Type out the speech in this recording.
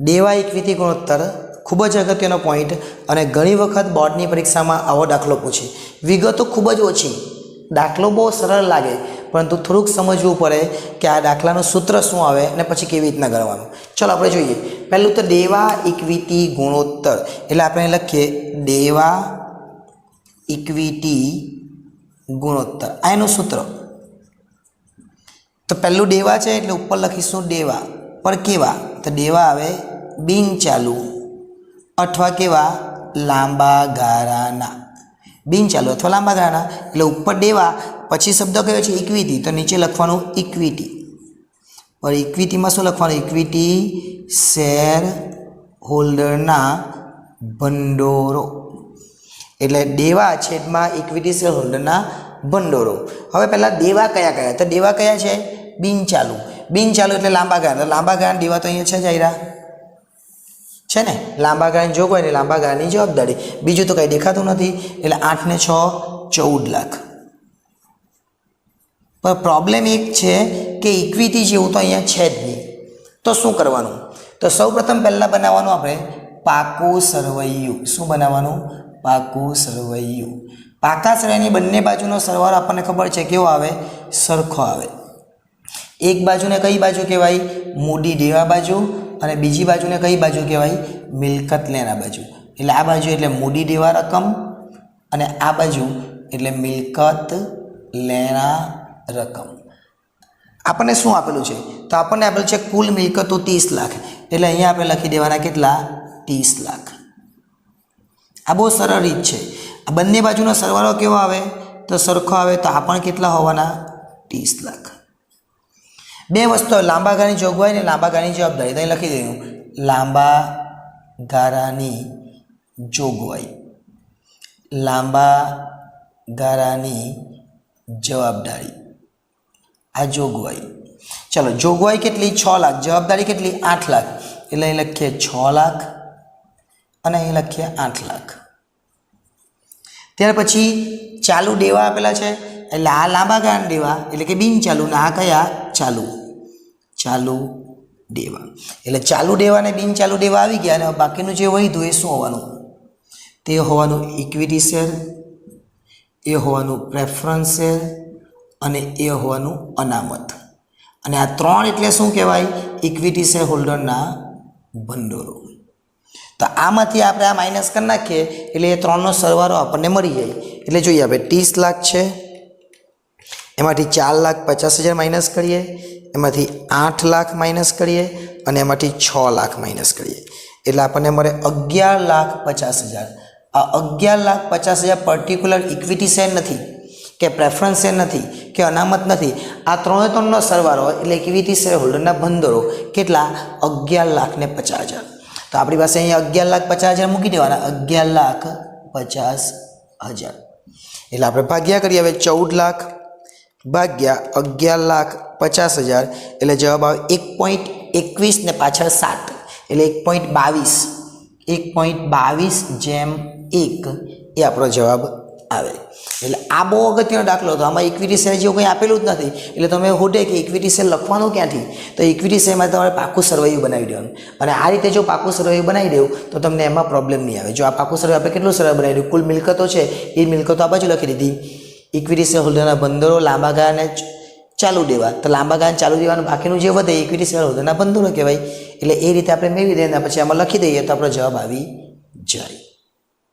દેવા ઇક્વિટી ગુણોત્તર ખૂબ જ અગત્યનો પોઈન્ટ અને ઘણી વખત બોર્ડની પરીક્ષામાં આવો દાખલો પૂછે. વિગતો ખૂબ જ ઓછી. દાખલો બહુ સરળ લાગે, પરંતુ થોડુંક સમજવું પડે કે આ દાખલાનું સૂત્ર શું આવે અને પછી કેવી રીતના ગણવાનું ચલો આપણે જોઈએ. પહેલું તો દેવા ઇક્વિટી ગુણોત્તર. એટલે આપણે લખીએ દેવા ઇક્વિટી ગુણોત્તર. આ એનું સૂત્ર. તો પહેલું દેવા છે એટલે ઉપર લખીશું દેવા. પણ કેવા? તો દેવા આવે બિન ચાલુ અથવા કેવા? લાંબા ગાળાના. બિન ચાલુ અથવા લાંબા ગાળાના. એટલે ઉપર દેવા, પછી શબ્દ કયો છે? ઇક્વિટી તો નીચે લખવાનું ઇક્વિટી પણ ઇક્વિટીમાં શું લખવાનું? ઇક્વિટી શેર હોલ્ડરના ભંડોરો. એટલે દેવા છેદમાં ઇક્વિટી શેર હોલ્ડરના ભંડોરો. હવે પહેલાં દેવા કયા કયા? તો દેવા કયા છે? બિન ચાલુ. બિન ચાલુ એટલે લાંબા ગાળા લાંબા ગાળાના દેવા તો અહીંયા છે જ આયરા. છે ને? લાંબા ગાળાની જોગવાઈ લાંબા ગાળાની જવાબદારી. બીજું તો કંઈ દેખાતું નથી. એટલે આઠ ને છ, ચૌદ લાખ. પણ પ્રોબ્લેમ એક છે કે ઇક્વિટી જેવું તો અહીંયા છે જ નહીં. તો શું કરવાનું? તો સૌપ્રથમ પહેલાં બનાવવાનું આપણે પાકું સરવૈયું. શું બનાવવાનું? પાકું સરવૈયું. પાકા સરવૈયાની બંને બાજુનો સરવાળો આપણને ખબર છે કેવો આવે? સરખો આવે. એક બાજુને કઈ બાજુ કહેવાય? મૂડી દેવા બાજુ અને બીજી બાજુને કઈ બાજુ કહેવાય? મિલકત લેના બાજુ. એટલે આ બાજુ એટલે મૂડી દેવા રકમ અને આ બાજુ એટલે મિલકત લેના રકમ. આપણને શું આપેલું છે? તો આપણને આપેલું છે કુલ મિલકતો ત્રીસ લાખ. એટલે અહીંયા આપણે લખી દેવાના કેટલા? ત્રીસ લાખ. આ બહુ સરળ રીત છે. આ બંને બાજુનો સરવાળો કેવો આવે? તો સરખો આવે તો આ પણ કેટલા હોવાના? ત્રીસ લાખ. બે વસ્તુઓ લાંબા ગાળાની જોગવાઈ અને લાંબા ગાળાની જવાબદારી તો અહીં લખી દઉં. લાંબા ગાળાની જોગવાઈ લાંબા ગાળાની જવાબદારી. આ જોગવાઈ ચલો જોગવાઈ કેટલી? છ લાખ. જવાબદારી કેટલી? આઠ લાખ. એટલે અહીં લખીએ છ લાખ અને અહીં લખીએ આઠ લાખ. ત્યાર પછી ચાલુ દેવા આપેલા છે. એટલે આ લાંબા ગાળાના દેવા એટલે કે બિન ચાલુ ને આ કયા? ચાલુ. ચાલુ દેવા. એટલે ચાલુ દેવા ને બિન ચાલુ દેવા આવી ગયા અને બાકીનું જે વધ્યું એ શું હોવાનું? તે હોવાનું ઇક્વિટી શેર એ હોવાનું પ્રેફરન્સ શેર અને એ હોવાનું અનામત. અને આ ત્રણ એટલે શું કહેવાય? ઇક્વિટી શેર હોલ્ડરના ભંડોળો તો આમાંથી આપણે આ માઇનસ કરી નાખીએ, એટલે એ ત્રણનો સરવાળો આપણને મળી જાય. એટલે જોઈએ, આપણે ત્રીસ લાખ છે, એમાંથી ચાર લાખ પચાસ હજાર માઇનસ કરીએ એમાંથી આઠ લાખ માઇનસ કરીએ અને એમાંથી છ લાખ માઇનસ કરીએ. એટલે આપણને મળે અગિયાર લાખ પચાસ હજાર. આ અગિયાર લાખ પચાસ હજાર પર્ટિક્યુલર ઇક્વિટી શેર નથી કે પ્રેફરન્સ શેર નથી કે અનામત નથી. આ ત્રણે ત્રણનો સરવાળો એટલે ઇક્વિટી શેર હોલ્ડરના ભંડોળો કેટલા? અગિયાર લાખ ને પચાસ હજાર. તો આપણી પાસે અહીંયા અગિયાર લાખ પચાસ હજાર મૂકી દેવાના. અગિયાર લાખ પચાસ હજાર. એટલે આપણે ભાગ્યા કરીએ. હવે ચૌદ લાખ ભાગ્યા અગિયાર લાખ પચાસ હજાર. એટલે જવાબ આવે એક પોઈન્ટ એકવીસ ને પાછળ સાત. એટલે એક પોઈન્ટ બાવીસ. એક પોઈન્ટ બાવીસ જેમ એક એ આપણો જવાબ આવે. એટલે આ બહુ અગત્યનો દાખલો હતો. આમાં ઇક્વિટી શેર જેવું કંઈ આપેલું જ નથી. એટલે તમે હોટે કે ઇક્વિટી શેર લખવાનું ક્યાંથી? તો ઇક્વિટી શેરમાં તમારે પાકું સરવૈયું બનાવી દેવાનું. અને આ રીતે જો પાકું સરવૈયું બનાવી દેવું, તો તમને એમાં પ્રોબ્લેમ નહીં આવે. જો આ પાકું સરવૈયું આપણે કેટલું સરળ બનાવી દઉં કુલ મિલકતો છે. એ મિલકતો આ બાજુ લખી દીધી. ઇક્વિટી શેર હોલ્ડરના બંદરો લાંબા ગાળાને ચાલુ દેવા. તો લાંબા ગાળાને ચાલુ દેવાનું બાકીનું જે વધે, ઇક્વિટી શેર હોલ્ડરના બંદરો કહેવાય. એટલે એ રીતે આપણે મેળવી દઈએ પછી આમાં લખી દઈએ તો આપણો જવાબ આવી જાય.